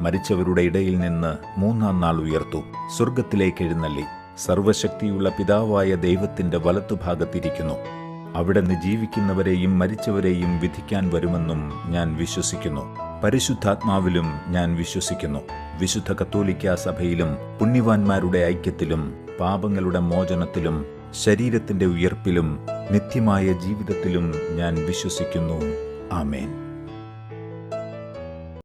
മരിച്ചവരുടെ ഇടയിൽ നിന്ന് മൂന്നാം നാൾ ഉയർത്തു. സ്വർഗത്തിലേക്ക് എഴുന്നള്ളി. സർവശക്തിയുള്ള പിതാവായ ദൈവത്തിന്റെ വലത്തുഭാഗത്തിരിക്കുന്നു. അവിടെ നിന്ന് ജീവിക്കുന്നവരെയും മരിച്ചവരെയും വിധിക്കാൻ വരുമെന്നും ഞാൻ വിശ്വസിക്കുന്നു. പരിശുദ്ധാത്മാവിലും ഞാൻ വിശ്വസിക്കുന്നു. വിശുദ്ധ കത്തോലിക്ക സഭയിലും പുണ്യവാന്മാരുടെ ഐക്യത്തിലും പാപങ്ങളുടെ മോചനത്തിലും ശരീരത്തിന്റെ ഉയർപ്പിലും നിത്യമായ ജീവിതത്തിലും ഞാൻ വിശ്വസിക്കുന്നു. ആമേൻ.